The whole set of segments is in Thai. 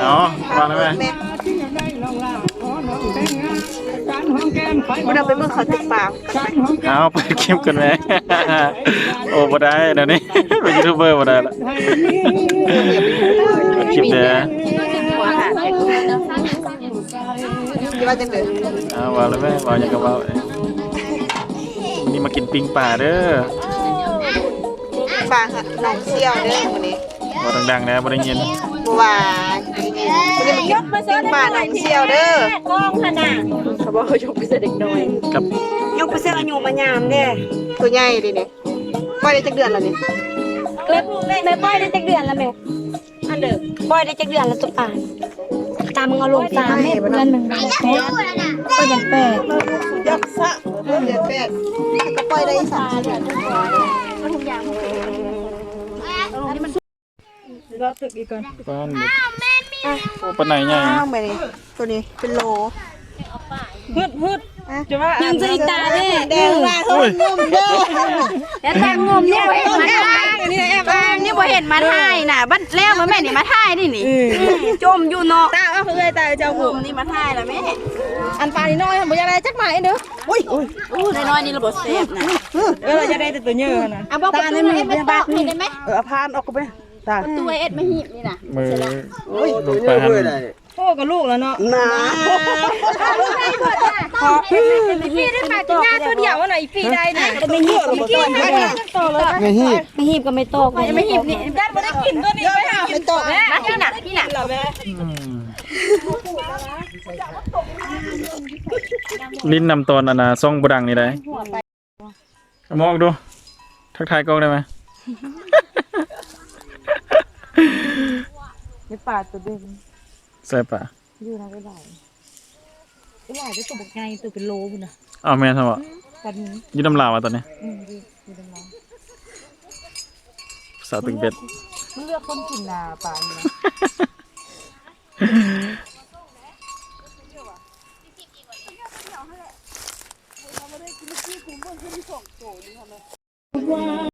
เอาฟังได้ไหมแม่บุญเอาไปเมื่อเขาติดปากเอาไปคลิปกันไหมโอ้บ่ได้เดี๋ยวนี้เป็นยูทูบเบอร์บ่ได้ละคลิปเด้อที่ว่าจังเลยเอาว่าแล้วแม่ว่าอย่างกับว่าวันนี่มากินปิ้งป่าเด้อปากค่ะน้องเซี่ยวเด้อวันนี้ว่าดังๆนะบ่ได้ยิน บัววันนี้มากินปิ้งปลาน้องเซี่ยวเด้อกองขนาดเขาบอกเขายกไปเสด็จน้อยกับยกไปเสื้ออายุมายามเด้ตัวใหญ่ดิเนี่ยปล่อยได้จักเดือนแล้วนี่แม่แม่ป้อยได้จักเดือนแล้วแม่อันเด้อป้อยได้จักเดือนแล้วตุกป่านตามมึงเอาลงตามแม่เดือนหนึ่งแปดก็ยังแปดยักษ์ซะเดือนแปดก็ปล่อยได้สามเดือน ป้านหมดโอ้ปานไหนใหญ่อ้าวแม่นี่ตัวนี้เป็นโลฮึดฮึดจะว่ายังใจตาเด้แดงมากเขางุ่มเด้อแล้วตางมเนี่ยบ่เห็นมาถ่ายอันนี้แอบอ้างนี่บ่เห็นมาถ่ายน่ะบัดแล้วมาแม่นี่มาถ่ายนี่นี่จมอยู่เนาะตาเอาเคยตาเจ้าผบุ๋มมนี่มาถ่ายแล้วแม่อันปลานี่น้อยบ่อยากได้จักหมายเด้ออุ้ยอู้น้อยๆนี่ระบบเซฟนะเออจะได้แต่ตัวเยอะนะอะบอกตาในมือเป็นบ้านนี่ได้ไหมเออพานออกไป ตาตัวเอ็ดมาหีบนี่น่ะมือลูกปลาหันโอ้กับลูกแล้วเนาะนาพี่ได้มากินยาตัวเดียวว่าไหนปีใดเนี่ยไม่หีบไม่กินไม่หีบไม่ฮีบไม่หีบก็ไม่ตกไม่หีบนี่ด้านไม่ได้กินตัวนี้ไม่เอาไม่ตกมาพี่หนักพี่หนักอืมลิ้นนำตอนอันน่ะซ่องบ่ดังนี่ได้เอามองดู ทักทายกล้องได้ไหม ในป่าตัวเดิมใส่ปะอยู่นะไม่ได้ไม่ได้ได้ตัวบกไงตัวเป็นโลพุ่นน่ะเอาแม่นซะบ่กันนี้อยืดน้ำลาวอะตอนนี้อืมดีดีดำน้สาวตึงเป็ดำมันเลือกคนกินนาป่านี่นะ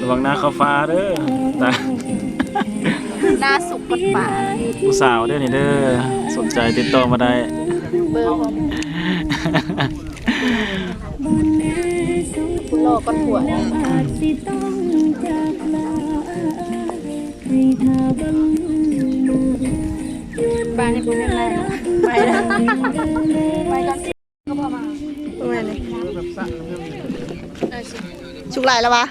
ระวังหน้าเข้าฟ้าเด้อตาหน้าสุกกดป่าผู้สาวเด้อนี่เด้อสนใจติดต่อมาได้ เบอร์คุณโลก้นหัวบ้านนี่เป็นอะไรไปแล้วไปกันประ มาณนี้สุกหลายแล้ววะ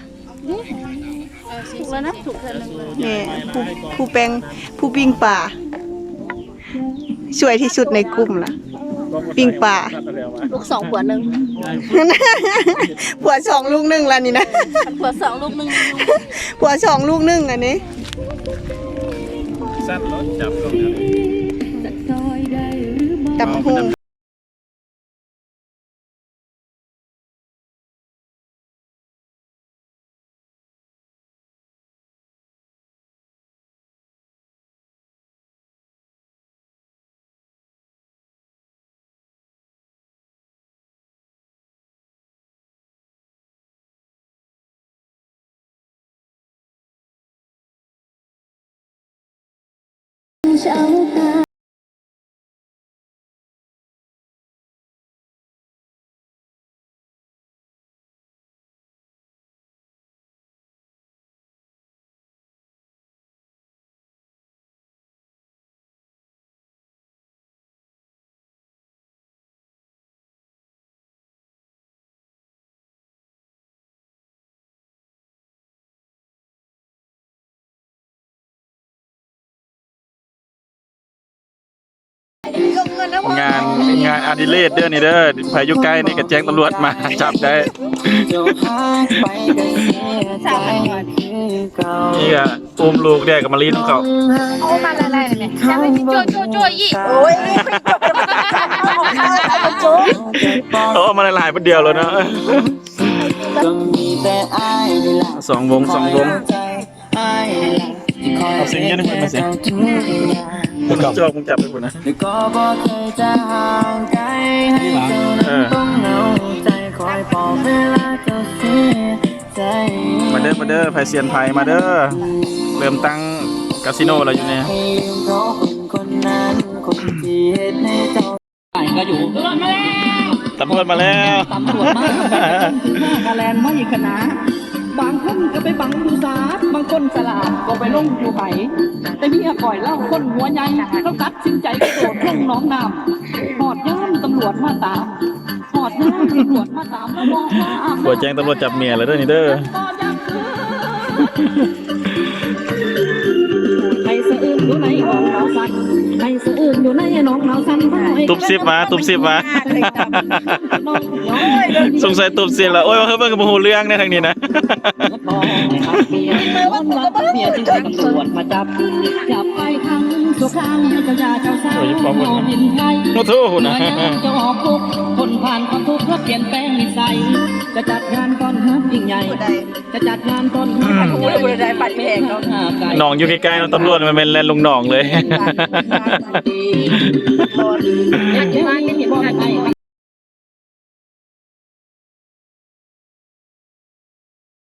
ถูกแล้วนะถูกเธอหนึ่งเลยนี่ผู้ผู้แปลงผู้ปิ้งป่าสวยที่สุดในกลุ่มล่ะปิ้งปลา ลูกสองหัวหนึ่งผัวสองลูกหนึ่งแล้วนี่นะหัวสองลูกหนึ่งผัวสองลูกหนึ่งอันนี้สั้นรถจับลงทะเลตำหุงกันนะง 小白 งานงานอดิเรกเด้อนี่เด้อพายุใกล้นี่ก็แจ้งตำรวจมาจับได้ นี่ก็อุ้มลูกเด็กกับมาลีนเขาเอามาละลายเลยแม่จะไปโจโจโจอีกโอ้ยไม่จบเขาเอามาหลายๆประเดียวแล้วเนาะสองวงสองวง เอาเสียงเยอะนิดหนึ่งมาสิมึงจอกมึงจับไปหมดนะก็บอกเคยจะห่างไกลให้เจ้านั้นต้องเหงาใจคอยปลอบเวลาเจ้าเสียใจมาเด้อมาเด้อไพเซียนไพมาเด้อเริ่มตั้งคาสิโนแล้วอยู่เนี่ยให้ลืมเพราะคนคนนั้นคนที่เหตุให้เจ้าก็อยู่ตำรวจมาแล้วตำรวจมาถึงหน้ากาแลนไม่ขนา บางคนก็ไปบังดูสาดบางคนสลาดก็ไปลงอยู่ไหแต่เมียปล่อยเล่าคนหัวใหญ่เขาตัดสินใจกระโดดลงหน้องน้ำหอดย่ามตำรวจมาตามหอดย่ามตำรวจมาตามแล้วบอกว่าปวดแจ้งตำรวจจับเมียแล้วเด้อนี่เด้อให้สะอื้นอยู่ในหนองเราสั่นให้สะอื้นอยู่ในหนองเราสั่นตุบซิบมาตุบซิบมาน้องย้อย สงสัยตุบซิบแล้วโอ้ยว่าเขาเพิ่งกับหูเรื่องในทางนี้นะ บอกให้เมียวันรักเมียจึงตำรวจมาจับจับไปครั้ง ทุกครั้งให้เจ้าเจ้าสาวเอาหินไทยโอ้โหนะจะออกคุกคนผ่านความทุกข์เพื่อเปลี่ยนแปลงนิสัยจะจัดงานต้อนรับยิ่งใหญ่ จะจัดงานต้อนรับโอ้ยบริได้ปัดไม่แหงเนาะหนองอยู่ใกล้ๆเนาะตำรวจมันเป็นแลนด์ลงหนองเลย